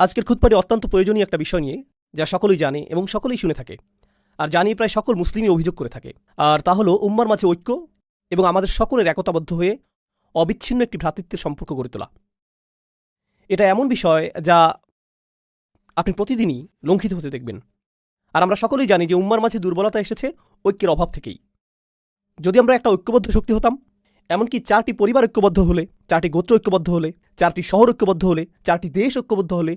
আজকের খুতপাটি অত্যন্ত প্রয়োজনীয় একটা বিষয় নিয়ে, যা সকলেই জানে এবং সকলেই শুনে থাকে, আর জানিয়ে প্রায় সকল মুসলিমই অভিযোগ করে থাকে। আর তা হলো, উম্মার মাঝে ঐক্য এবং আমাদের সকলের একতাবদ্ধ হয়ে অবিচ্ছিন্ন একটি ভ্রাতৃত্বের সম্পর্ক গড়ে তোলা। এটা এমন বিষয় যা আপনি প্রতিদিনই লঙ্ঘিত হতে দেখবেন। আর আমরা সকলেই জানি যে উম্মার মাঝে দুর্বলতা এসেছে ঐক্যের অভাব থেকেই। যদি আমরা একটা ঐক্যবদ্ধ শক্তি হতাম, এমনকি চারটি পরিবার ঐক্যবদ্ধ হলে, চারটি গোত্র ঐক্যবদ্ধ হলে, চারটি শহর ঐক্যবদ্ধ হলে, চারটি দেশ ঐক্যবদ্ধ হলে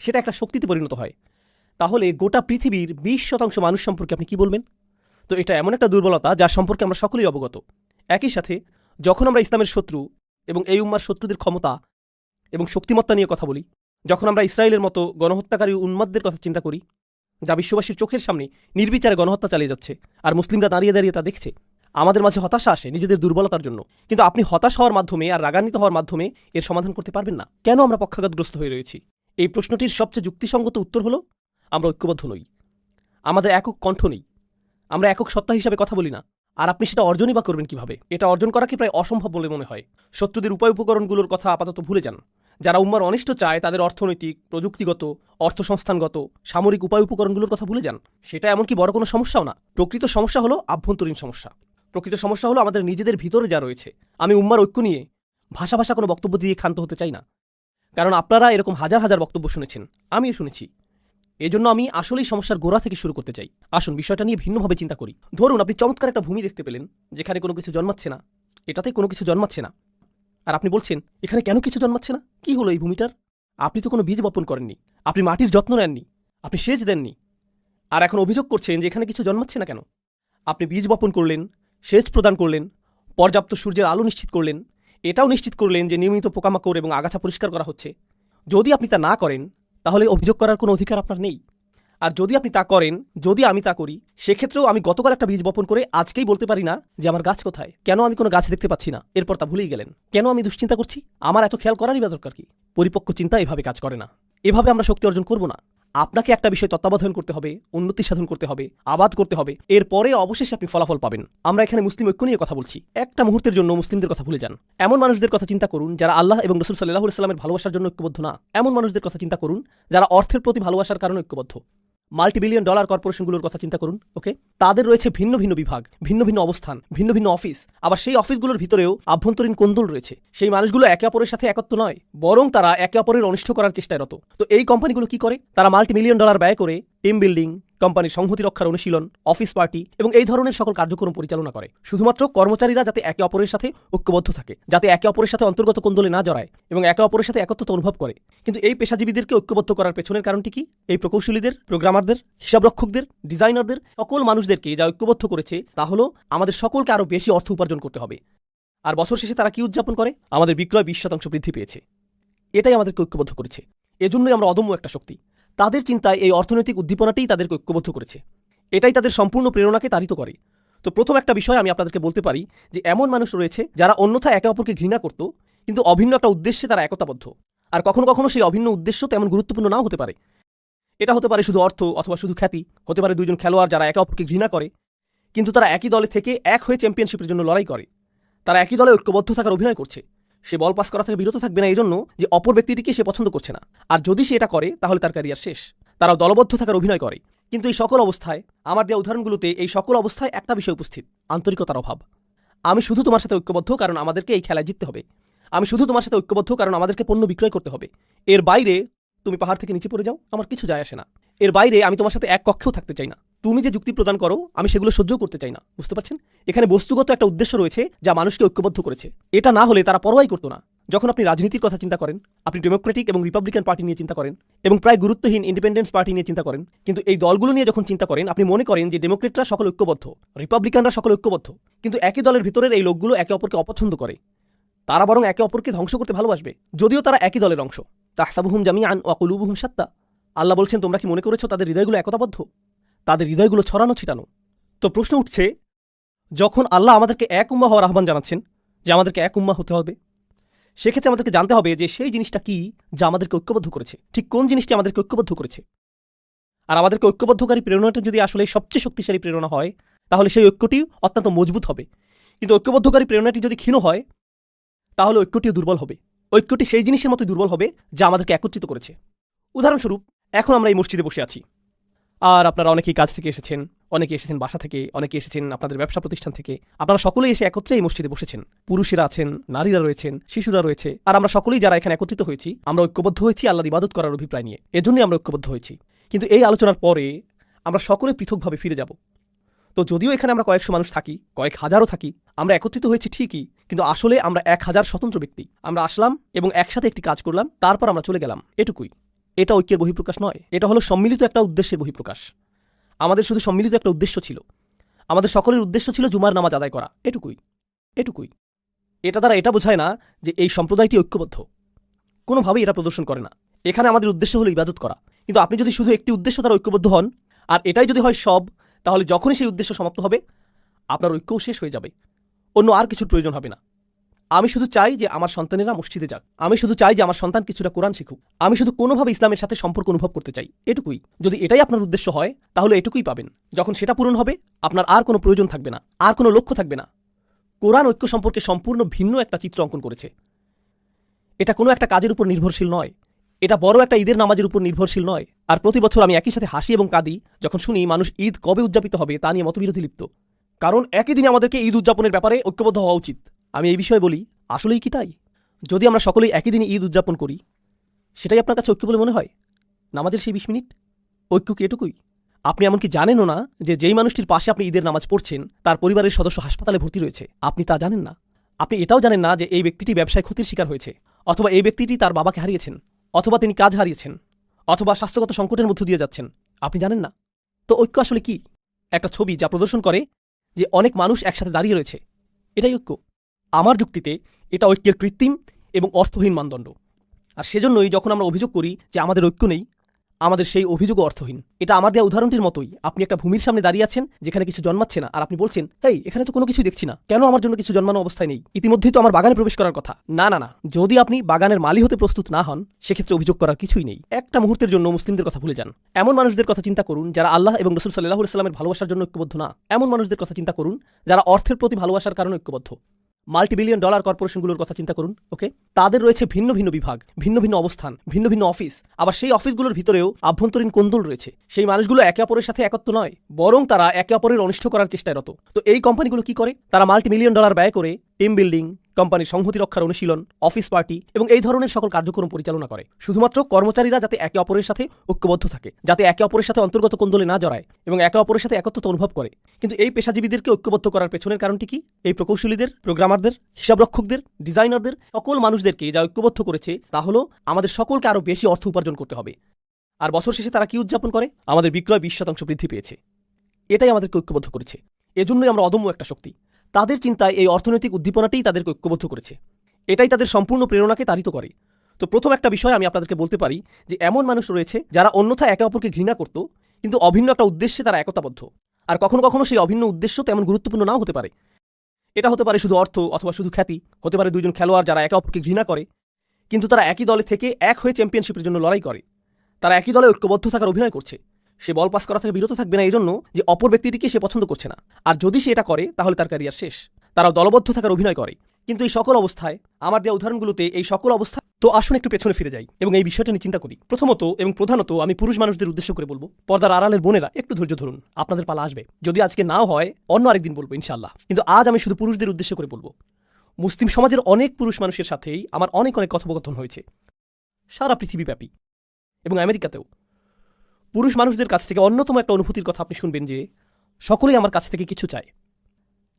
সেটা একটা শক্তিতে পরিণত হয়। তাহলে গোটা পৃথিবীর বিশ শতাংশ মানুষ সম্পর্কে আপনি কি বলবেন? তো এটা এমন একটা দুর্বলতা যার সম্পর্কে আমরা সকলেই অবগত। একই সাথে যখন আমরা ইসলামের শত্রু এবং এই উম্মার শত্রুদের ক্ষমতা এবং শক্তিমত্তা নিয়ে কথা বলি, যখন আমরা ইসরায়েলের মতো গণহত্যাকারী উন্মাদদের কথা চিন্তা করি, যা বিশ্ববাসীর চোখের সামনে নির্বিচারে গণহত্যা চালিয়ে যাচ্ছে আর মুসলিমরা দাঁড়িয়ে দাঁড়িয়ে তা দেখছে, আমাদের মাঝে হতাশা আসে নিজেদের দুর্বলতার জন্য। কিন্তু আপনি হতাশ হওয়ার মাধ্যমে আর রাগান্বিত হওয়ার মাধ্যমে এর সমাধান করতে পারবেন না। কেন আমরা পক্ষাঘাতগ্রস্ত হয়ে রয়েছি? এই প্রশ্নটির সবচেয়ে যুক্তিসঙ্গত উত্তর হলো, আমরা ঐক্যবদ্ধ নই। আমাদের একক কণ্ঠ নেই। আমরা একক সত্তা হিসাবে কথা বলি না। আর আপনি সেটা অর্জনই বা করবেন কীভাবে? এটা অর্জন করা কি প্রায় অসম্ভব বলে মনে হয়? শত্রুদের উপায় উপকরণগুলোর কথা আপাতত ভুলে যান। যারা উম্মার অনিষ্ট চায়, তাদের অর্থনৈতিক, প্রযুক্তিগত, অর্থসংস্থানগত, সামরিক উপায় উপকরণগুলোর কথা ভুলে যান। সেটা এমনকি বড় কোনো সমস্যাও না। প্রকৃত সমস্যা হলো আভ্যন্তরীণ সমস্যা। প্রকৃত সমস্যা হলো আমাদের নিজেদের ভিতরে যা রয়েছে। আমি উম্মার ঐক্য নিয়ে ভাষা ভাষা কোনো বক্তব্য দিয়ে ক্ষান্ত হতে চাই না। কারণ আপনারা এরকম হাজার হাজার বক্তব্য শুনেছেন, আমিও শুনেছি। এজন্য আমি আসলেই সমস্যার গোড়া থেকে শুরু করতে চাই। আসুন, বিষয়টা নিয়ে ভিন্নভাবে চিন্তা করি। ধরুন, আপনি চমৎকার একটা ভূমি দেখতে পেলেন, যেখানে কোনো কিছু জন্মাচ্ছে না। এটাতে কোনো কিছু জন্মাচ্ছে না। আর আপনি বলছেন, এখানে কেন কিছু জন্মাচ্ছে না? কি হলো এই ভূমিটার? আপনি তো কোনো বীজ বপন করেননি। আপনি মাটির যত্ন নেননি। আপনি সেচ দেননি। আর এখন অভিযোগ করছেন যে এখানে কিছু জন্মাচ্ছে না কেন? আপনি বীজ বপন করলেন, সেচ প্রদান করলেন, পর্যাপ্ত সূর্যের আলো নিশ্চিত করলেন এটাও নিশ্চিত করলেন যে নিয়মিত পোকামাকড় এবং আগাছা পরিষ্কার করা হচ্ছে। যদি আপনি তা না করেন, তাহলে অভিযোগ করার কোনো অধিকার আপনার নেই। আর যদি আপনি তা করেন, যদি আমি তা করি, সেক্ষেত্রেও আমি গতকাল একটা বীজ বপন করে আজকেই বলতে পারি না যে আমার গাছ কোথায়। কেন আমি কোনো গাছ দেখতে পাচ্ছি না? এরপর তা ভুলেই গেলেন। কেন আমি দুশ্চিন্তা করছি? আমার এত খেয়াল করারই বা দরকার কি? পরিপক্ক চিন্তা এভাবে কাজ করে না। এভাবে আমরা শক্তি অর্জন করব না। আপনাকে একটা বিষয় তত্ত্বাবধান করতে হবে, উন্নতি সাধন করতে হবে, আবাদ করতে হবে। এরপরে অবশেষে আপনি ফলাফল পাবেন। আমরা এখানে মুসলিম ঐক্য নিয়ে কথা বলছি। একটা মুহূর্তের জন্য মুসলিমদের কথা ভুলে যান। এমন মানুষদের কথা চিন্তা করুন যারা আল্লাহ এবং রসুল সাল্লাহ সাল্লামের ভালোবাসার জন্য ঐক্যবদ্ধ না। এমন মানুষদের কথা চিন্তা করুন যারা অর্থের প্রতি ভালোবাসার কারণে ঐক্যবদ্ধ। মাল্টি বিলিয়ন ডলার কর্পোরেশনগুলোর কথা চিন্তা করুন, ওকে? তাদের রয়েছে ভিন্ন ভিন্ন বিভাগ, ভিন্ন ভিন্ন অবস্থান, ভিন্ন ভিন্ন অফিস। আবার সেই অফিসগুলোর ভিতরেও আভ্যন্তরীণ কোন্দল রয়েছে। সেই মানুষগুলো একে অপরের সাথে একত্র নয়, বরং তারা একে অপরের অনিষ্ট করার চেষ্টায় রত। তো এই কোম্পানিগুলো কি করে? তারা মাল্টিমিলিয়ন ডলার ব্যয় করে টিম বিল্ডিং, কোম্পানির সংহতি রক্ষার অনুশীলন, অফিস পার্টি এবং এই ধরনের সকল কার্যক্রম পরিচালনা করে। শুধুমাত্র কর্মচারীরা যাতে একে অপরের সাথে ঐক্যবদ্ধ থাকে, যাতে একে অপরের সাথে অন্তর্গত কোন্দলে না জড়ায় এবং একে অপরের সাথে একত্রতা অনুভব করে। কিন্তু এই পেশাজীবীদেরকে ঐক্যবদ্ধ করার পেছনের কারণটি কি? এই প্রকৌশলীদের, প্রোগ্রামারদের, হিসাবরক্ষকদের, ডিজাইনারদের, সকল মানুষদেরকে যা ঐক্যবদ্ধ করেছে, তা হলো আমাদের সকলকে আরও বেশি অর্থ উপার্জন করতে হবে। আর বছর শেষে তারা কি উদযাপন করে? আমাদের বিক্রয় বিশ শতাংশ বৃদ্ধি পেয়েছে। এটাই আমাদেরকে ঐক্যবদ্ধ করেছে। এজন্যই আমরা অদম্য একটা শক্তি। তাদের চিন্তায় এই অর্থনৈতিক উদ্দীপনাটাই তাদেরকে ঐক্যবদ্ধ করেছে। এটাই তাদের সম্পূর্ণ প্রেরণাকে তাড়িত করে। তো প্রথম একটা বিষয় আমি আপনাদেরকে বলতে পারি যে, এমন মানুষ রয়েছে যারা অন্যথা একে অপরকে ঘৃণা করত, কিন্তু অভিন্ন একটা উদ্দেশ্যে তারা একতাবদ্ধ। আর কখনো কখনো সেই অভিন্ন উদ্দেশ্য তেমন গুরুত্বপূর্ণ নাও হতে পারে। এটা হতে পারে শুধু অর্থ অথবা শুধু খ্যাতি, হতে পারে দুজন খেলোয়াড় যারা একে অপরকে ঘৃণা করে, কিন্তু তারা একই দলে থেকে এক হয়ে চ্যাম্পিয়নশিপের জন্য লড়াই করে। তারা একই দলে ঐক্যবদ্ধ থাকার অভিনয় করছে। সে বল পাস করা থেকে বিরত থাকবে না এই জন্য যে অপর ব্যক্তিটিকে সে পছন্দ করছে না। আর যদি সে এটা করে, তাহলে তার ক্যারিয়ার শেষ। তারাও দলবদ্ধ থাকার অভিনয় করে। কিন্তু এই সকল অবস্থায়, আমার দেওয়া উদাহরণগুলোতে এই সকল অবস্থায় একটা বিষয় উপস্থিত, আন্তরিকতার অভাব। আমি শুধু তোমার সাথে ঐক্যবদ্ধ কারণ আমাদেরকে এই খেলায় জিততে হবে। আমি শুধু তোমার সাথে ঐক্যবদ্ধ কারণ আমাদেরকে পণ্য বিক্রয় করতে হবে। এর বাইরে, তুমি পাহাড় থেকে নিচে পড়ে যাও, আমার কিছু যায় আসে না। এর বাইরে, আমি তোমার সাথে এক কক্ষেও থাকতে চাই না। তুমি যে যুক্তি প্রদান করো, আমি সেগুলো সহ্য করতে চাই না। বুঝতে পারছেন? এখানে বস্তুগত একটা উদ্দেশ্য রয়েছে যা মানুষকে ঐক্যবদ্ধ করেছে। এটা না হলে তারা পরোয়াই করতো না। যখন আপনি রাজনীতির কথা চিন্তা করেন, আপনি ডেমোক্রেটিক এবং রিপাবলিকান পার্টি নিয়ে চিন্তা করেন এবং প্রায় গুরুত্বহীন ইন্ডিপেন্ডেন্স পার্টি নিয়ে চিন্তা করেন, কিন্তু এই দলগুলো নিয়ে যখন চিন্তা করেন, আপনি মনে করেন যে ডেমোক্রেটরা সকল ঐক্যবদ্ধ, রিপাবলিকানরা সকল ঐক্যবদ্ধ, কিন্তু একই দলের ভিতরের এই লোকগুলো একে অপরকে অপছন্দ করে। তারা বরং একে অপরকে ধ্বংস করতে ভালোবাসবে। যদিও তারা একই দলের অংশ। তাহসাবুহুম জামিয়ান ওয়াকুলুবুহুম সাত্তা আল্লাহ বলছেন, তোমরা কি মনে করেছ তাদের হৃদয়গুলো একতাবদ্ধ? তাদের হৃদয়গুলো ছড়ানো ছিটানো। তো প্রশ্ন উঠছে, যখন আল্লাহ আমাদেরকে এক উম্মা হওয়ার আহ্বান জানাচ্ছেন যে আমাদেরকে এক উম্মা হতে হবে, সেক্ষেত্রে আমাদেরকে জানতে হবে যে সেই জিনিসটা কি যা আমাদেরকে ঐক্যবদ্ধ করেছে। ঠিক কোন জিনিসটি আমাদেরকে ঐক্যবদ্ধ করেছে? আর আমাদেরকে ঐক্যবদ্ধকারী প্রেরণাটা যদি আসলে সবচেয়ে শক্তিশালী প্রেরণা হয়, তাহলে সেই ঐক্যটি অত্যন্ত মজবুত হবে। কিন্তু ঐক্যবদ্ধকারী প্রেরণাটি যদি ক্ষীণ হয়, তাহলে ঐক্যটিও দুর্বল হবে। ঐক্যটি সেই জিনিসের মতো দুর্বল হবে যা আমাদেরকে একত্রিত করেছে। উদাহরণস্বরূপ, এখন আমরা এই মসজিদে বসে আছি। আর আপনারা অনেকেই কাজ থেকে এসেছেন অনেকে এসেছেন বাসা থেকে অনেকে এসেছেন আপনাদের ব্যবসা প্রতিষ্ঠান থেকে। আপনারা সকলেই এসে একত্রে এই মসজিদে বসেছেন। পুরুষেরা আছেন, নারীরা রয়েছেন, শিশুরা রয়েছে, আর আমরা সকলেই যারা এখানে একত্রিত হয়েছি, আমরা ঐক্যবদ্ধ হয়েছি আল্লাহ ইবাদত করার অভিপ্রায় নিয়ে। এজন্যই আমরা ঐক্যবদ্ধ হয়েছি। কিন্তু এই আলোচনার পরে আমরা সকলে পৃথকভাবে ফিরে যাব। তো যদিও এখানে আমরা কয়েকশো মানুষ থাকি, কয়েক হাজারও থাকি, আমরা একত্রিত হয়েছি ঠিকই, কিন্তু আসলে আমরা এক হাজার স্বতন্ত্র ব্যক্তি। আমরা আসলাম এবং একসাথে একটি কাজ করলাম, তারপর আমরা চলে গেলাম। এটুকুই। এটা ঐক্যের বহিঃপ্রকাশ নয়। এটা হলো সম্মিলিত একটা উদ্দেশ্যের বহিঃপ্রকাশ। আমাদের শুধু সম্মিলিত একটা উদ্দেশ্য ছিল। আমাদের সকলের উদ্দেশ্য ছিল জুমার নামাজ আদায় করা। এটুকুই। এটুকুই। এটা দ্বারা এটা বোঝায় না যে এই সম্প্রদায়টি ঐক্যবদ্ধ। কোনোভাবেই এটা প্রদর্শন করে না। এখানে আমাদের উদ্দেশ্য হলো ইবাদত করা। কিন্তু আপনি যদি শুধু একটি উদ্দেশ্য দ্বারা ঐক্যবদ্ধ হন, আর এটাই যদি হয় সব, তাহলে যখনই সেই উদ্দেশ্য সমাপ্ত হবে, আপনার ঐক্যও শেষ হয়ে যাবে। অন্য আর কিছুর প্রয়োজন হবে না। আমি শুধু চাই যে আমার সন্তানেরা মসজিদে যাক। আমি শুধু চাই যে আমার সন্তান কিছুটা কোরআন শিখুক। আমি শুধু কোনোভাবে ইসলামের সাথে সম্পর্ক অনুভব করতে চাই। এটুকুই। যদি এটাই আপনার উদ্দেশ্য হয়, তাহলে এটুকুই পাবেন। যখন সেটা পূরণ হবে, আপনার আর কোনো প্রয়োজন থাকবে না, আর কোনো লক্ষ্য থাকবে না। কোরআন ঐক্য সম্পর্কে সম্পূর্ণ ভিন্ন একটা চিত্র অঙ্কন করেছে। এটা কোনো একটা কাজের উপর নির্ভরশীল নয়। এটা বড় একটা ঈদের নামাজের উপর নির্ভরশীল নয়। আর প্রতি বছর আমি একই সাথে হাসি এবং কাঁদি, যখন শুনি মানুষ ঈদ কবে উদযাপিত হবে তা নিয়ে মতবিরোধী লিপ্ত। কারণ একই দিনে আমাদেরকে ঈদ উদযাপনের ব্যাপারে ঐক্যবদ্ধ হওয়া উচিত। আমি এই বিষয়ে বলি, আসলেই কি তাই? যদি আমরা সকলেই একই দিনে ঈদ উদযাপন করি, সেটাই আপনার কাছে ঐক্য বলে মনে হয়? নামাজের সেই বিশ মিনিট? ঐক্য কি এটুকুই? আপনি এমনকি জানেনও না যে যেই মানুষটির পাশে আপনি ঈদের নামাজ পড়ছেন, তার পরিবারের সদস্য হাসপাতালে ভর্তি রয়েছে। আপনি তা জানেন না। আপনি এটাও জানেন না যে এই ব্যক্তিটি ব্যবসায় ক্ষতির শিকার হয়েছে, অথবা এই ব্যক্তিটি তার বাবাকে হারিয়েছেন, অথবা তিনি কাজ হারিয়েছেন, অথবা স্বাস্থ্যগত সংকটের মধ্য দিয়ে যাচ্ছেন। আপনি জানেন না। তো ঐক্য আসলে কি? একটা ছবি যা প্রদর্শন করে যে অনেক মানুষ একসাথে দাঁড়িয়ে রয়েছে। এটাই ঐক্য। আমার যুক্তিতে এটা ঐক্যের কৃত্রিম এবং অর্থহীন মানদণ্ড। আর সেজন্যই যখন আমরা অভিযোগ করি যে আমাদের ঐক্য নেই, আমাদের সেই অভিযোগও অর্থহীন। এটা আমার দেওয়া উদাহরণটির মতোই আপনি একটা ভূমির সামনে দাঁড়িয়ে আছেন, যেখানে কিছু জন্মাচ্ছে না, আর আপনি বলছেন এই এখানে তো কোনো কিছুই দেখছি না। কেন আমার জন্য কিছু জন্মানো অবস্থায় নেই? ইতিমধ্যেই তো আমার বাগানে প্রবেশ করার কথা। না না না, যদি আপনি বাগানের মালি হতে প্রস্তুত না হন, সেক্ষেত্রে অভিযোগ করার কিছুই নেই। একটা মুহূর্তের জন্য মুসলিমদের কথা ভুলে যান। এমন মানুষদের কথা চিন্তা করুন যারা আল্লাহ এবং রসুল সাল্লাহ সাল্লামের ভালোবাসার জন্য ঐক্যবদ্ধ না। এমন মানুষদের কথা চিন্তা করুন যারা অর্থের প্রতি ভালোবাসার কারণে ঐক্যবদ্ধ। মাল্টি বিলিয়ন ডলার কর্পোরেশনগুলোর কথা চিন্তা করুন, ওকে? তাদের রয়েছে ভিন্ন ভিন্ন বিভাগ, ভিন্ন ভিন্ন অবস্থান, ভিন্ন ভিন্ন অফিস। আবার সেই অফিসগুলোর ভিতরেও আভ্যন্তরীণ কোন্দল রয়েছে। সেই মানুষগুলো একে অপরের সাথে একত্র নয়, বরং তারা একে অপরের অনিষ্ট করার চেষ্টায় রত। তো এই কোম্পানিগুলো কি করে? তারা মাল্টিমিলিয়ন ডলার ব্যয় করে টিম বিল্ডিং, কোম্পানির সংহতি রক্ষার অনুশীলন, অফিস পার্টি এবং এই ধরনের সকল কার্যক্রম পরিচালনা করে। শুধুমাত্র কর্মচারীরা যাতে একে অপরের সাথে ঐক্যবদ্ধ থাকে, যাতে একে অপরের সাথে অন্তর্গত কোন্দলে না জড়ায় এবং একে অপরের সাথে একত্রতা অনুভব করে। কিন্তু এই পেশাজীবীদেরকে ঐক্যবদ্ধ করার পেছনের কারণটি কি? এই প্রকৌশলীদের, প্রোগ্রামারদের, হিসাবরক্ষকদের, ডিজাইনারদের, সকল মানুষদেরকে যা ঐক্যবদ্ধ করেছে, তা হলো আমাদের সকলকে আরও বেশি অর্থ উপার্জন করতে হবে। আর বছর শেষে তারা কি উদযাপন করে? আমাদের বিক্রয় বিশ শতাংশ বৃদ্ধি পেয়েছে। এটাই আমাদেরকে ঐক্যবদ্ধ করেছে। এজন্যই আমরা অদম্য একটা শক্তি। তাদের চিন্তায় এই অর্থনৈতিক উদ্দীপনাটাই তাদেরকে ঐক্যবদ্ধ করেছে। এটাই তাদের সম্পূর্ণ প্রেরণাকে তাড়িত করে। তো প্রথম একটা বিষয় আমি আপনাদেরকে বলতে পারি যে, এমন মানুষ রয়েছে যারা অন্যথা একে অপরকে ঘৃণা করত, কিন্তু অভিন্ন একটা উদ্দেশ্যে তারা একতাবদ্ধ। আর কখনো কখনো সেই অভিন্ন উদ্দেশ্য তেমন গুরুত্বপূর্ণ নাও হতে পারে। এটা হতে পারে শুধু অর্থ অথবা শুধু খ্যাতি, হতে পারে দুজন খেলোয়াড় যারা একে অপরকে ঘৃণা করে, কিন্তু তারা একই দলে থেকে এক হয়ে চ্যাম্পিয়নশিপের জন্য লড়াই করে। তারা একই দলে ঐক্যবদ্ধ থাকার অভিনয় করছে। সে বল পাস করা থেকে বিরত থাকবে না এই জন্য যে অপর ব্যক্তিটিকে সে পছন্দ করছে না। আর যদি সে এটা করে, তাহলে তার ক্যারিয়ার শেষ। তারা দলবদ্ধ থাকার অভিনয় করে। কিন্তু এই সকল অবস্থায় আমার দেওয়া উদাহরণগুলোতে এই সকল অবস্থা তো আসুন একটু পেছনে ফিরে যাই এবং এই বিষয়টা নিয়ে চিন্তা করি। প্রথমত এবং প্রধানত আমি পুরুষ মানুষদের উদ্দেশ্য করে বলব, পর্দার আড়ালের বোনেরা একটু ধৈর্য ধরুন, আপনাদের পালা আসবে। যদি আজকে নাও হয়, অন্য আরেকদিন বলব ইনশাল্লাহ কিন্তু আজ আমি শুধু পুরুষদের উদ্দেশ্য করে বলব। মুসলিম সমাজের অনেক পুরুষ মানুষের সাথেই আমার অনেক অনেক কথোপকথন হয়েছে। সারা পৃথিবীব্যাপী। এবং আমেরিকাতেও। পুরুষ মানুষদের কাছ থেকে অন্যতম একটা অনুভূতির কথা আপনি শুনবেন যে সকলেই আমার কাছ থেকে কিছু চায়।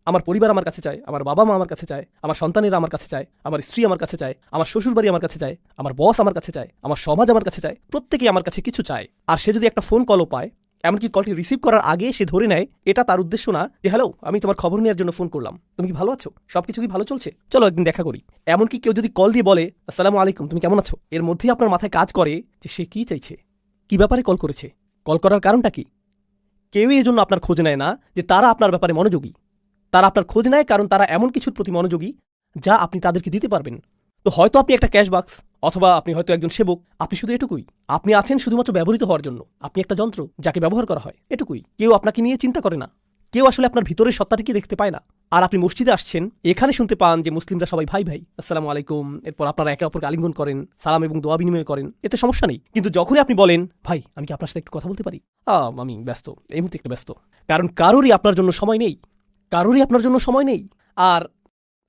আমার পরিবার আমার কাছে চায়, আমার বাবা মা আমার কাছে চায়, আমার সন্তানেরা আমার কাছে চায়, আমার স্ত্রী আমার কাছে চায়, আমার শ্বশুরবাড়ি আমার কাছে চায়, আমার বস আমার কাছে চায়, আমার সমাজ আমার কাছে চায়, প্রত্যেকেই আমার কাছে কিছু চায়। আর সে যদি একটা ফোন কলও পায়, এমনকি কলটি রিসিভ করার আগে সে ধরে নেয়, এটা তার উদ্দেশ্য না যে হ্যালো আমি তোমার খবর নেওয়ার জন্য ফোন করলাম। তুমি কি ভালো আছো? সব কিছু কি ভালো চলছে? চলো একদিন দেখা করি। এমনকি কেউ যদি কল দিয়ে বলে, আসসালামু আলাইকুম, তুমি কেমন আছো? এর মধ্যেই আপনার মাথায় কাজ করে যে সে কি চাইছে। কি ব্যাপারে কল করেছে? কল করার কারণটা কি? কেউই এজন্য আপনার খোঁজ নেয় না যে তারা আপনার ব্যাপারে মনোযোগী। তারা আপনার খোঁজ নেয় কারণ তারা এমন কিছুর প্রতি মনোযোগী যা আপনি তাদেরকে দিতে পারবেন। তো হয়তো আপনি একটা ক্যাশ বাক্স অথবা আপনি হয়তো একজন সেবক। আপনি শুধু এটুকুই। আপনি আছেন শুধুমাত্র ব্যবহৃত হওয়ার জন্য। আপনি একটা যন্ত্র যাকে ব্যবহার করা হয়। এটুকুই। কেউ আপনাকে নিয়ে চিন্তা করে না। কেউ আসলে আপনার ভিতরের সত্তাটিকে দেখতে পায় না। আর আপনি মসজিদে আসছেন, এখানে শুনতে পান যে মুসলিমরা সবাই ভাই ভাই। আসসালামু আলাইকুম। এরপর আপনারা একে অপরকে আলিঙ্গন করেন, সালাম এবং দোয়া বিনিময় করেন, এতে সমস্যা নেই। কিন্তু যখনই আপনি বলেন, ভাই, আমি কি আপনার সাথে একটু কথা বলতে পারি? আমি ব্যস্ত, এই মুহূর্তে একটু ব্যস্ত। কারণ কারোরই আপনার জন্য সময় নেই, কারোরই আপনার জন্য সময় নেই। আর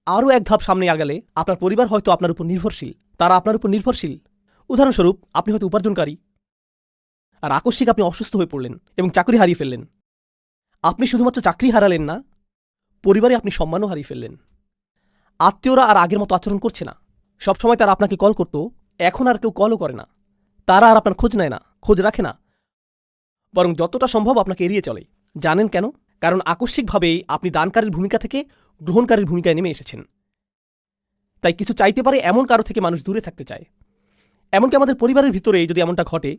আরও এক ধাপ সামনে আগালে আপনার পরিবার হয়তো আপনার উপর নির্ভরশীল, তারা আপনার উপর নির্ভরশীল। উদাহরণস্বরূপ, আপনি হয়তো উপার্জনকারী। আর আকস্মিক আপনি অসুস্থ হয়ে পড়লেন এবং চাকরি হারিয়ে ফেললেন। আপনি শুধুমাত্র চাকরি হারালেন না পরিবারে আপনি সম্মানও হারিয়ে ফেললেন। আত্মীয়রা আর আগের মতো আচরণ করছে না। সবসময় তারা আপনাকে কল করতো, এখন আর কেউ কলও করে না। তারা আর আপনার খোঁজ নেয় না, খোঁজ রাখে না। বরং যতটা সম্ভব আপনাকে এড়িয়ে চলে। জানেন কেন? কারণ আকস্মিকভাবেই আপনি দানকারীর ভূমিকা থেকে গ্রহণকারীর ভূমিকায় নেমে এসেছেন। তাই কিছু চাইতে পারে এমন কারও থেকে মানুষ দূরে থাকতে চায়। এমনকি আমাদের পরিবারের ভিতরে যদি এমনটা ঘটে,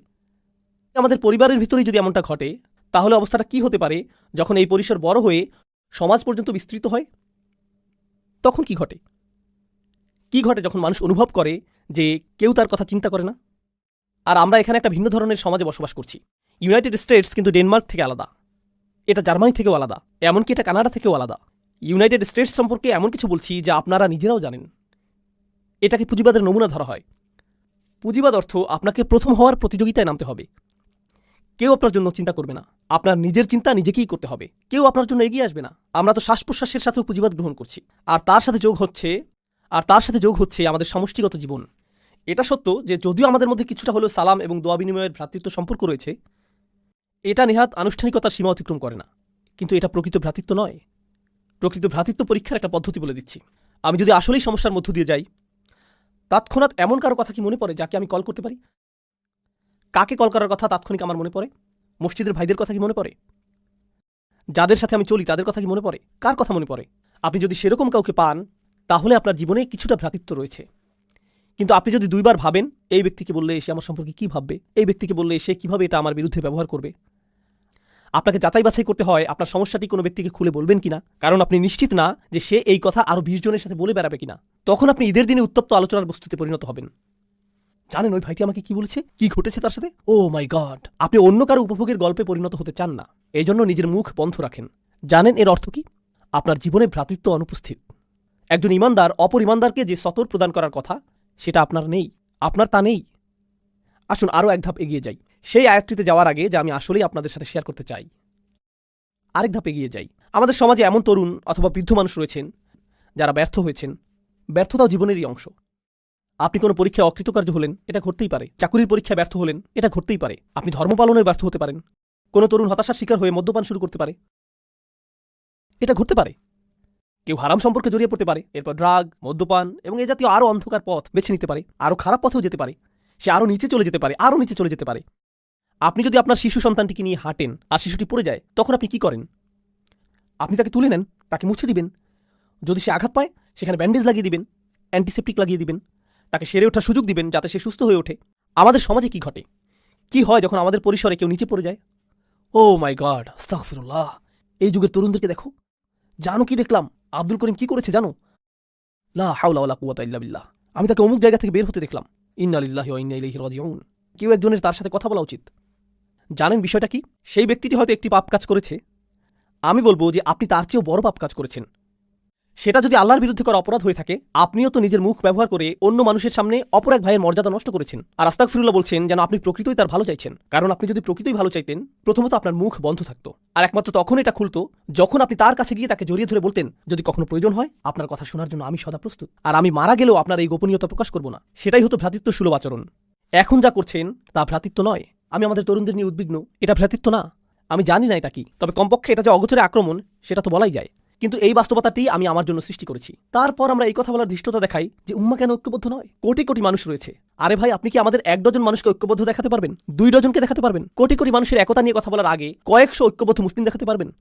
আমাদের পরিবারের ভিতরেই যদি এমনটা ঘটে, তাহলে অবস্থাটা কি হতে পারে যখন এই পরিসর বড় হয়ে সমাজ পর্যন্ত বিস্তৃত হয়, তখন কি ঘটে? কি ঘটে যখন মানুষ অনুভব করে যে কেউ তার কথা চিন্তা করে না? আর আমরা এখানে একটা ভিন্ন ধরনের সমাজে বসবাস করছি। ইউনাইটেড স্টেটস কিন্তু ডেনমার্ক থেকে আলাদা। এটা জার্মানি থেকেও আলাদা, এমনকি এটা কানাডা থেকেও আলাদা। ইউনাইটেড স্টেটস সম্পর্কে এমন কিছু বলছি যা আপনারা নিজেরাও জানেন। এটাকে পুঁজিবাদের নমুনা ধরা হয়। পুঁজিবাদ অর্থ আপনাকে প্রথম হওয়ার প্রতিযোগিতায় নামতে হবে। কেউ আপনার জন্য চিন্তা করবে না। আপনার নিজের চিন্তা নিজেকেই করতে হবে। কেউ আপনার জন্য এগিয়ে আসবে না। আমরা তো শ্বাস প্রশ্বাসের সাথেও পুঁজিবাদ গ্রহণ করছি। আর তার সাথে যোগ হচ্ছে, আর তার সাথে যোগ হচ্ছে আমাদের সমষ্টিগত জীবন। এটা সত্য যে যদিও আমাদের মধ্যে কিছুটা হলেও সালাম এবং দোয়া বিনিময়ের ভ্রাতৃত্ব সম্পর্ক রয়েছে, এটা নেহাত আনুষ্ঠানিকতার সীমা অতিক্রম করে না। কিন্তু এটা প্রকৃত ভ্রাতৃত্ব নয়। প্রকৃত ভ্রাতৃত্ব পরীক্ষার একটা পদ্ধতি বলে দিচ্ছি। আমি যদি আসলেই সমস্যার মধ্য দিয়ে যাই, তৎক্ষণাৎ এমন কারও কথা কি মনে পড়ে যাকে আমি কল করতে পারি? কাকে কল করার কথা তাৎক্ষণিক আমার মনে পড়ে? মসজিদের ভাইদের কথা কি মনে পড়ে? যাদের সাথে আমি চলি তাদের কথা কি মনে পড়ে? কার কথা মনে পড়ে? আপনি যদি সেরকম কাউকে পান, তাহলে আপনার জীবনে কিছুটা ভ্রাতৃত্ব রয়েছে। কিন্তু আপনি যদি দুইবার ভাবেন, এই ব্যক্তিকে বললে সে আমার সম্পর্কে কি ভাববে? এই ব্যক্তিকে বললে সে কীভাবে এটা আমার বিরুদ্ধে ব্যবহার করবে? আপনাকে যাচাই বাছাই করতে হয়, আপনার সমস্যাটি কোনো ব্যক্তিকে খুলে বলবেন কিনা? কারণ আপনি নিশ্চিত না যে সে এই কথা আরও বিশ জনের সাথে বলে বেড়াবে কিনা। তখন আপনি ঈদের দিনে উত্তপ্ত আলোচনার বস্তুতে পরিণত হবেন। জানেন ওই ভাইটি আমাকে কি বলেছে? কি ঘটেছে তার সাথে? ও মাই গড আপনি অন্য কারও উপভোগের গল্পে পরিণত হতে চান না। এই জন্য নিজের মুখ বন্ধ রাখেন। জানেন এর অর্থ কি? আপনার জীবনে ভ্রাতৃত্ব অনুপস্থিত। একজন ইমানদার অপর ইমানদারকে যে সতর প্রদান করার কথা, সেটা আপনার নেই। আপনার তা নেই। আসুন আরও এক ধাপ এগিয়ে যাই। সেই আয়াতটিতে যাওয়ার আগে যা আমি আসলেই আপনাদের সাথে শেয়ার করতে চাই। আরেক ধাপ এগিয়ে যাই। আমাদের সমাজে এমন তরুণ অথবা বৃদ্ধ মানুষ রয়েছেন, যারা ব্যর্থ হয়েছেন। ব্যর্থতাও জীবনেরই অংশ। আপনি কোনো পরীক্ষায় অকৃতকার্য হলেন, এটা ঘটতেই পারে। চাকুরির পরীক্ষায় ব্যর্থ হলেন, এটা ঘটতেই পারে। আপনি ধর্ম পালনে ব্যর্থ হতে পারেন। কোনো তরুণ হতাশার শিকার হয়ে মদ্যপান শুরু করতে পারে। এটা ঘটতে পারে। কেউ হারাম সম্পর্কে জড়িয়ে পড়তে পারে, এরপর ড্রাগ মদ্যপান এবং এ জাতীয় আরও অন্ধকার পথ বেছে নিতে পারে, আরও খারাপ পথেও যেতে পারে। সে আরও নিচে চলে যেতে পারে, আরও নিচে চলে যেতে পারে। আপনি যদি আপনার শিশু সন্তানটিকে নিয়ে হাঁটেন আর শিশুটি পড়ে যায়, তখন আপনি কি করেন? আপনি তাকে তুলে নেন, তাকে মুছে দিবেন। যদি সে আঘাত পায়, সেখানে ব্যান্ডেজ লাগিয়ে দিবেন অ্যান্টিসেপ্টিক লাগিয়ে দিবেন। তাকে সেরে ওঠার সুযোগ দিবেন যাতে সে সুস্থ হয়ে ওঠে। আমাদের সমাজে কি ঘটে? কি হয় যখন আমাদের পরিসরে কেউ নিচে পড়ে যায়? ও মাই গড, আস্তাগফিরুল্লাহ। এই যুগের তরুণদেরকে দেখো। জানো কি দেখলাম? আব্দুল করিম কি করেছে জানো? লা হাওলা ওয়ালা কুওয়াতা ইল্লা আমি তাকে অমুক জায়গা থেকে বের হতে দেখলাম। ইন্না লিল্লাহি ওয়া ইন্না রাজিউন। কেউ একজনের তার সাথে কথা বলা উচিত। জানেন বিষয়টা কি? সেই ব্যক্তিটি হয়তো একটি পাপ কাজ করেছে। আমি বলব যে আপনি তার চেয়েও বড় পাপ কাজ করেছেন। সেটা যদি আল্লাহর বিরুদ্ধে করা অপরাধ হয়ে থাকে, আপনিও তো নিজের মুখ ব্যবহার করে অন্য মানুষের সামনে অপর এক ভাইয়ের মর্যাদা নষ্ট করেছেন। আর আস্তাক ফিরুল্লাহ বলছেন যেন আপনি প্রকৃতই তার ভালো চাইছেন। কারণ আপনি যদি প্রকৃতই ভালো চাইতেন, প্রথমত আপনার মুখ বন্ধ থাকতো। আর একমাত্র তখন এটা খুলতো যখন আপনি তার কাছে গিয়ে তাকে জড়িয়ে ধরে বলতেন, যদি কখনো প্রয়োজন হয়, আপনার কথা শোনার জন্য আমি সদা প্রস্তুত। আর আমি মারা গেলেও আপনার এই গোপনীয়তা প্রকাশ করব না। সেটাই হতো ভ্রাতৃত্ব সুলভ আচরণ। এখন যা করছেন, তা ভ্রাতৃত্ব নয়। আমি আমাদের তরুণদের নিয়ে উদ্বিগ্ন। এটা ভ্রাতৃত্ব না। আমি জানি না এটা তবে কমপক্ষে এটা যে অগোচরে আক্রমণ, সেটা তো বলাই যায়। কিন্তু এই বাস্তবতাটি আমি আমার জন্য সৃষ্টি করেছি। তারপর আমরা এই কথা বলার ধৃষ্টতা দেখাই যে উম্মা কেন ঐক্যবদ্ধ নয়? কোটি কোটি মানুষ রয়েছে। আরে ভাই, আপনি কি আমাদের এক ডজন মানুষকে ঐক্যবদ্ধ দেখাতে পারবেন? দুই ডজনকে দেখাতে পারবেন? কোটি কোটি মানুষের একতা নিয়ে কথা বলার আগে কয়েকশো ঐক্যবদ্ধ মুসলিম দেখাতে পারবেন?